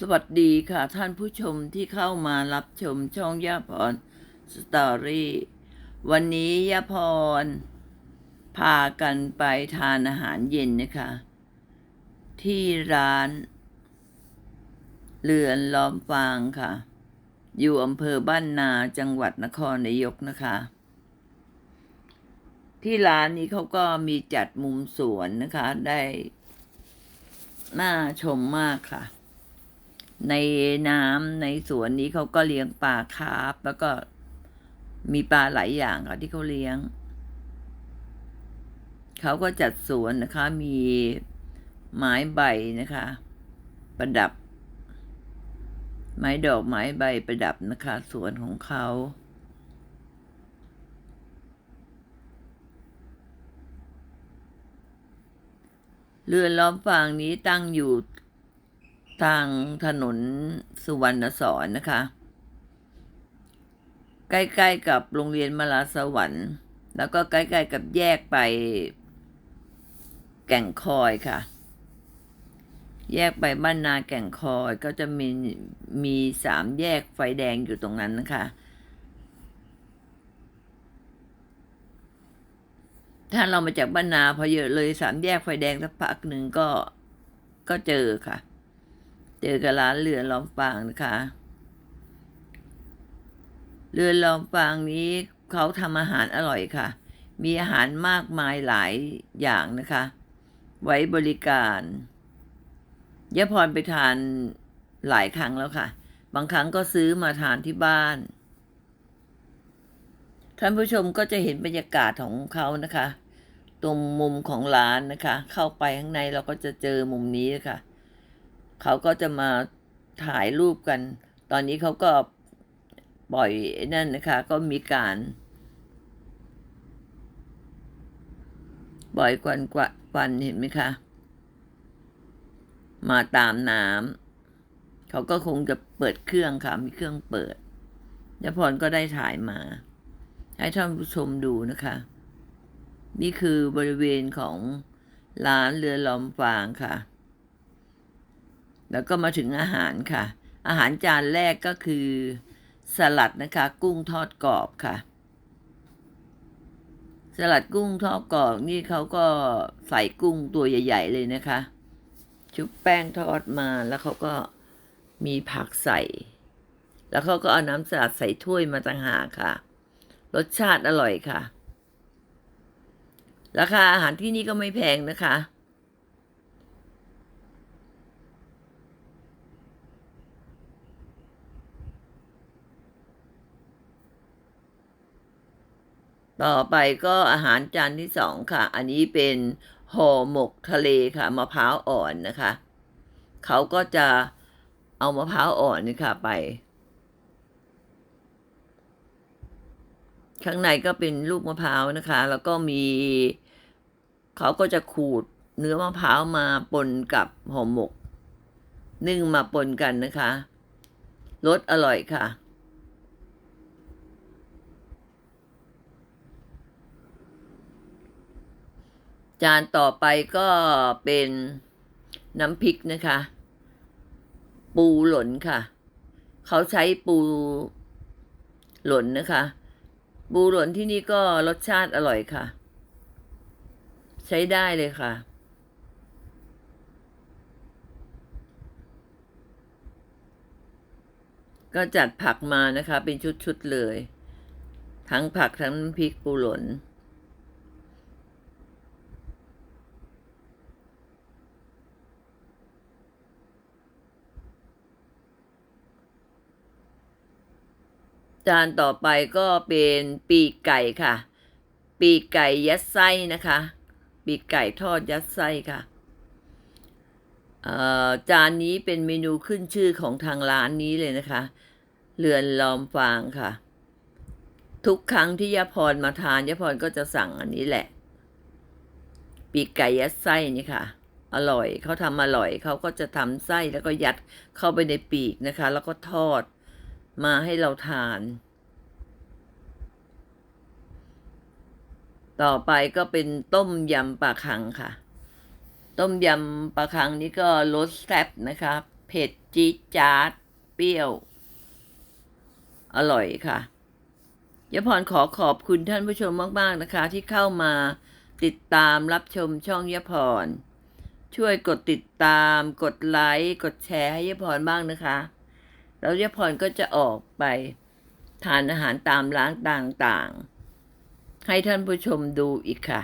สวัสดีค่ะท่านผู้ชมที่เข้ามารับชมช่องย่าพรสตอรี่วันนี้ย่าพร พากันไปทานอาหารเย็นนะคะ ที่ร้าน เรือนล้อมฟางค่ะ อยู่อำเภอบ้านนาจังหวัดนครนายกนะคะ ที่ร้านนี้เขาก็มีจัดมุมสวนนะคะ ได้น่าชมมากค่ะ ในน้ำในสวนนี้เขาก็เลี้ยงปลาคาร์ฟแล้วก็มีปลาหลายอย่างค่ะที่เขาเลี้ยง เขาก็จัดสวนนะคะ มีไม้ใบนะคะ ประดับ ไม้ดอกไม้ใบประดับนะคะ สวนของเขาเรือนล้อมฟางนี้ตั้งอยู่ ทางถนนสุวรรณสอนนะคะ ใกล้ๆกับโรงเรียนมลาสวรรค์ แล้วก็ใกล้ๆกับแยกไป แก่งคอยค่ะ แยกไปบ้านนาแก่งคอยก็จะมีมีสามแยกไฟแดงอยู่ตรงนั้นนะคะถ้าเรามาจากบ้านนาพอเยอะเลยสามแยกไฟแดงสักพักหนึ่งก็ก็เจอค่ะ เจอกับร้านเรือนล้อมฟางนะคะ เรือนล้อมฟางนี้เขาทำอาหารอร่อยค่ะ มีอาหารมากมายหลายอย่างนะคะ ไว้บริการยะพรไปทานหลายครั้งแล้วค่ะ บางครั้งก็ซื้อมาทานที่บ้าน ท่านผู้ชมก็จะเห็นบรรยากาศของเขานะคะ ตรงมุมของร้านนะคะ เข้าไปข้างในเราก็จะเจอมุมนี้ค่ะ เขาก็จะมาถ่ายรูปกัน ตอนนี้เขาก็ปล่อยนั่นนะคะ ก็มีการปล่อยควันกว่าควันเห็นไหมคะ มาตามน้ำเขาก็คงจะเปิดเครื่องค่ะ มีเครื่องเปิดยพรก็ได้ถ่ายมา ให้ท่านผู้ชมดูนะคะ นี่คือบริเวณของร้านเรือลอมฟางค่ะ แล้วก็มาถึงอาหารค่ะ อาหารจานแรกก็คือสลัดนะคะ กุ้งทอดกรอบค่ะ สลัดกุ้งทอดกรอบนี่เขาก็ใส่กุ้งตัวใหญ่ ๆ เลยนะคะ ชุบแป้งทอดมาแล้วเขาก็มีผักใส่ แล้วเขาก็เอาน้ำสลัดใส่ถ้วยมาต่างหากค่ะ รสชาติอร่อยค่ะ ราคาอาหารที่นี่ก็ไม่แพงนะคะ ต่อไปก็อาหารจานที่สองค่ะ อันนี้เป็นห่อหมกทะเลค่ะมะพร้าวอ่อนนะคะ เขาก็จะเอามะพร้าวอ่อนนี่ค่ะไป ข้างในก็เป็นลูกมะพร้าวนะคะ แล้วก็มี เขาก็จะขูดเนื้อมะพร้าวมาปนกับห่อหมก นึ่งมาปนกันนะคะรสอร่อยค่ะ จานต่อไปก็เป็นน้ำพริกนะคะ ปูหล่นค่ะ เขาใช้ปูหล่นนะคะ ปูหล่นที่นี่ก็รสชาติอร่อยค่ะ ใช้ได้เลยค่ะก็จัดผักมานะคะ เป็นชุด ๆ เลย ทั้งผักทั้งพริกปูหล่น จานต่อไปก็เป็นปีกไก่ค่ะ ปีกไก่ยัดไส้นะคะ ปีกไก่ทอดยัดไส้ค่ะจานนี้เป็นเมนูขึ้นชื่อของทางร้านนี้เลยนะคะ เรือนล้อมฟางค่ะ ทุกครั้งที่ยาพรมาทานยาพรก็จะสั่งอันนี้แหละ ปีกไก่ยัดไส้นี่ค่ะ อร่อยเขาทำอร่อยเขาก็จะทำไส้แล้วก็ยัดเข้าไปในปีกนะคะ แล้วก็ทอด มาให้เราทาน ต่อไปก็เป็นต้มยำปลาคังค่ะ ต้มยำปลาคังนี่ก็รสแซ่บนะคะ เผ็ดจี๊ดจ๊าด เปรี้ยว อร่อยค่ะยะพรขอขอบคุณท่านผู้ชมมาก ๆ นะคะ ที่เข้ามาติดตามรับชมช่องยะพร ช่วยกดติดตาม กดไลค์ กดแชร์ให้ยะพรบ้างนะคะ แล้วยพรก็จะออกไปทานอาหารตามร้านต่างๆ ให้ท่านผู้ชมดูอีกค่ะ